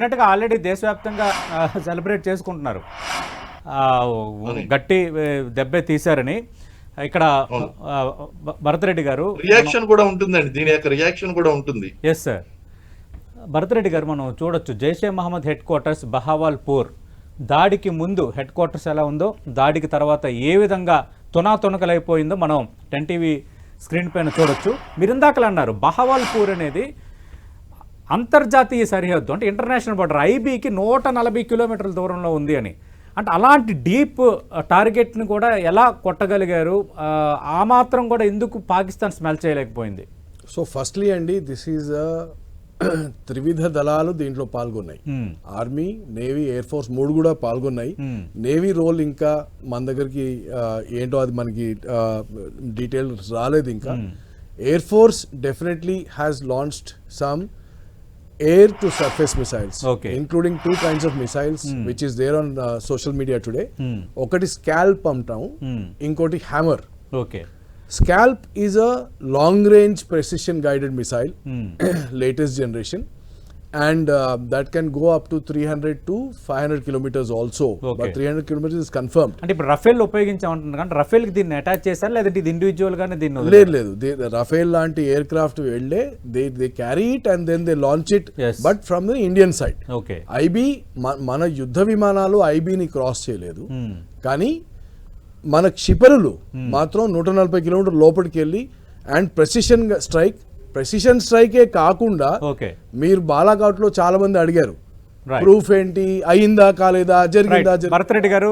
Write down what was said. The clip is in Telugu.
అన్నట్టుగా ఆల్రెడీ దేశవ్యాప్తంగా సెలబ్రేట్ చేసుకుంటున్నారు. గట్టి దెబ్బే తీశారని. ఇక్కడ భరతరెడ్డి గారు రియాక్షన్ కూడా ఉంటుందండి. దీని యొక్క రియాక్షన్ కూడా ఉంటుంది. ఎస్ సార్ భరతరెడ్డి గారు మనం చూడొచ్చు. Jaishe Mohammed headquarters Bahawalpur. దాడికి ముందు హెడ్ క్వార్టర్స్ ఎలా ఉందో దాడికి తర్వాత ఏ విధంగా తునాతునకలైపోయిందో మనం టెన్ టీవీ స్క్రీన్ పైన చూడొచ్చు. మీరు ఇందాకలు అన్నారు బహవాల్పూర్ అనేది అంతర్జాతీయ సరిహద్దు అంటే ఇంటర్నేషనల్ బార్డర్ ఐబీకి నూట నలభై కిలోమీటర్ల దూరంలో ఉంది అని. అంటే అలాంటి డీప్ టార్గెట్ని కూడా ఎలా కొట్టగలిగారు? ఆ, మాత్రం కూడా ఎందుకు పాకిస్తాన్ స్మెల్ చేయలేకపోయింది? సో ఫస్ట్లీ అండి దిస్ ఈజ్ త్రివిధ దళాలు దీంట్లో పాల్గొన్నాయి. Hmm. Army navy air force మూడు కూడా పాల్గొన్నాయి. Hmm. నేవీ రోల్ ఇంకా మన దగ్గరికి ఏంటో అది మనకి డీటెయిల్స్ రాలేదు ఇంకా. Air force definitely has launched some Air to surface missiles Okay. Including two kinds of missiles which is there on social media today Hmm. ఒకటి స్కాల్ప్ అంటాం Hmm. ఇంకోటి hammer okay Scalp is a long range precision guided missile, Hmm. latest generation, And uh, that can go up to 300 to 500 kilometers also. Okay. But 300 kilometers is confirmed. అంటే ఇప్పుడు రఫేల్ ఉపయోగించామంటున్నారు కానీ రఫేల్కి దీన్ని అటాచ్ చేశారు లేదంటే ఇది ఇండివిజువల్ గానే దీన్ని? లేదు లేదు రఫేల్ లాంటి ఎయిర్ క్రాఫ్ట్ వెళ్ళే they they carry it and then they launch it Yes. But from the Indian side okay IB మన యుద్ధ విమానాలు ఐబీని క్రాస్ చేయలేదు Hmm. కానీ మన క్షిపరులు మాత్రం నూట నలభై కిలోమీటర్ లోపలికి వెళ్ళి అండ్ ప్రెసిషన్ స్ట్రైక్ ప్రెసిషన్ స్ట్రైకే కాకుండా మీరు బాలాఘాట్లో చాలా మంది అడిగారు. ప్రూఫ్ ఏంటి? అయిందా కాలేదా? జరిగిందా? రైట్ జరి- భరతరెడ్డి గారు